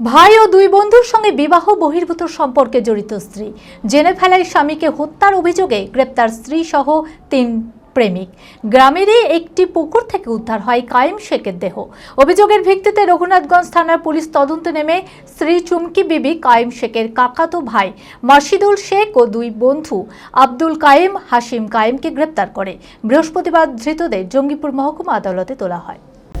ভাই ও দুই বন্ধুর সঙ্গে বিবাহ বহির্ভূত সম্পর্কে জড়িত স্ত্রী। জেনে ফেলায় স্বামীকে হত্যার অভিযোগে গ্রেপ্তার স্ত্রী সহ তিন প্রেমিক। গ্রামেরই একটি পুকুর থেকে উদ্ধার হয় কায়েম শেখের দেহ। অভিযোগের ভিত্তিতে রঘুনাথগঞ্জ থানার পুলিশ তদন্তে নেমে স্ত্রী চুমকি বিবি কায়েম শেখের কাকাতো ভাই মাসিদুল শেখ ও দুই বন্ধু আব্দুল কায়েম হাসিম কায়েমকে গ্রেপ্তার করে। বৃহস্পতিবার ধৃতদের জঙ্গিপুর মহকুমা আদালতে তোলা হয়।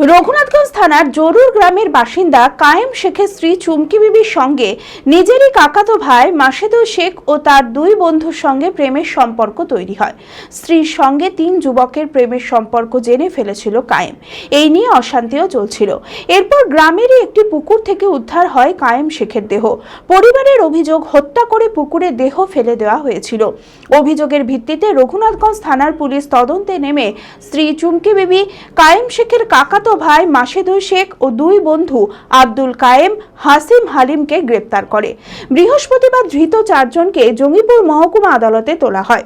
Raghunathganj থানার জরুর গ্রামের বাসিন্দা কায়েম শেখের স্ত্রী চুমকি বিবির সঙ্গে নিজেরই কাকাতো ভাই মাসেদুল শেখ ও তার দুই বন্ধুর সঙ্গে প্রেমের সম্পর্ক তৈরি হয়। স্ত্রীর সঙ্গে তিন যুবকের প্রেমের সম্পর্ক জেনে ফেলেছিল কায়েম। এই নিয়ে অশান্তিও চলছিল। এরপর গ্রামেরই একটি পুকুর থেকে উদ্ধার হয় কায়েম শেখের দেহ। পরিবারের অভিযোগ, হত্যা করে পুকুরে দেহ ফেলে দেওয়া হয়েছিল। অভিযোগের ভিত্তিতে রঘুনাথগঞ্জ থানার পুলিশ তদন্তে নেমে স্ত্রী চুমকি বিবি, কায়েম শেখের কাকাতো ভাই মাসেদুল শেখ ও দুই বন্ধু আব্দুল কায়েম হাসিম হালিমকে গ্রেপ্তার করে। বৃহস্পতিবার ধৃত চারজনকে জঙ্গিপুর মহকুমা আদালতে তোলা হয়।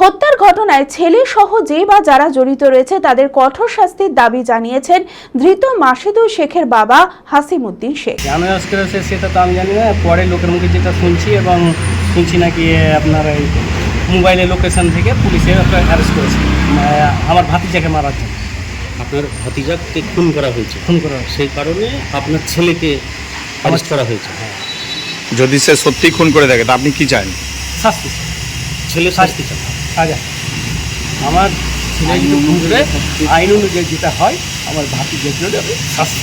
হত্যার ঘটনায় ছেলে সহ যে বা যারা জড়িত রয়েছে তাদের কঠোর শাস্তির দাবি জানিয়েছেন ধৃত মাসেদুল শেখের বাবা হাসিম উদ্দিন শেখ অ্যারেস্ট করেছে সেটা তো আমি জানি না। পরে লোকের মুখে যেটা শুনছি এবং শুনছি নাকি আপনার এই মোবাইলে লোকেশন থেকে পুলিশে অ্যারেস্ট করেছে। আমার ভাতিজাকে মারার জন্য। আপনার ভাতিজাকে খুন করা হয়েছে। খুন করা সেই কারণে আপনার ছেলেকে অ্যারেস্ট করা হয়েছে। যদি সে সত্যি খুন করে থাকে তা আপনি কি চান? শাস্তি ছেলে শাস্তি চান সাজা আমার ছেলে যদি খুন করে আইন অনুযায়ী যেটা হয় আমার ভাতিজার জন্য আমি শাস্তি।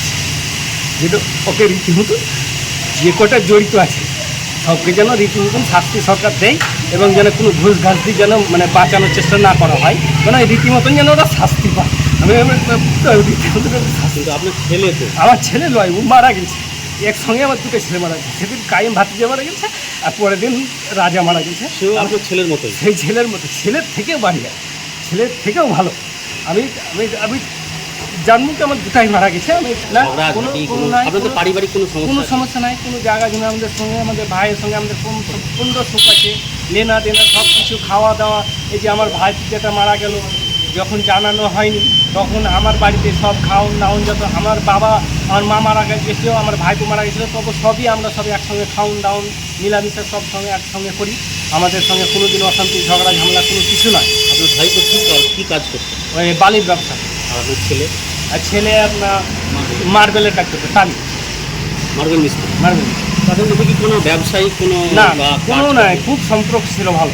যেটা ওকে রীতিমতো যে কটা জড়িত আছে সবকে যেন রীতিমতন শাস্তি সরকার দেয় এবং যেন কোনো ঘুষ ঘাস দিয়ে যেন মানে বাঁচানোর চেষ্টা না করা হয় মানে রীতিমতন যেন ওরা শাস্তি পায়। আমি শাস্তি আপনার ছেলে তো। আমার ছেলে লয় ও মারা গেছে। একসঙ্গে আমার দুটো ছেলে মারা গেছে। সেদিন কায়েম ভাতিজা মারা গেছে আর পরের দিন রাজা মারা গেছে। সেও আপনার ছেলের মতো সেই ছেলের মতো ছেলের থেকেও বাড়িয়া ছেলের থেকেও ভালো। আমি আমি আমি জানব কি আমার দুটাই মারা গেছে আমি না কোনো ঝাঁটি কোনো কোনো নাই, কোনো- পারিবারিক কোনো কোনো সমস্যা নাই কোনো জায়গা জমি আমাদের সঙ্গে আমাদের ভাইয়ের সঙ্গে আমাদের কোন পূর্ণ সুখ আছে? লেনা দেনা সব কিছু খাওয়া দাওয়া। এই যে আমার ভাই যেটা মারা গেল যখন জানানো হয়নি তখন আমার বাড়িতে সব খাওন দাওন যত আমার বাবা আমার মা মারা গেছিল আমার ভাইপো মারা গেছিল তবু সবই আমরা সব একসঙ্গে খাওন দাওন মিলামিশা সব সঙ্গে একসঙ্গে করি। আমাদের সঙ্গে কোনো দিন অশান্তি ঝগড়া ঝামেলা কোনো কিছু নয় আপনার ভাই তো কী কী কাজ করতো? ওই বালির ব্যবসা। আর আপনার ছেলে? আর ছেলে আপনার মার্বেলের কাজ করতে টালি মার্বেল মিস্ত্রি। মার্বেল তাদের মধ্যে কি কোনো ব্যবসায়িক কোনো না কোনো নাই খুব সম্পর্ক ছিল ভালো।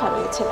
রয়েছে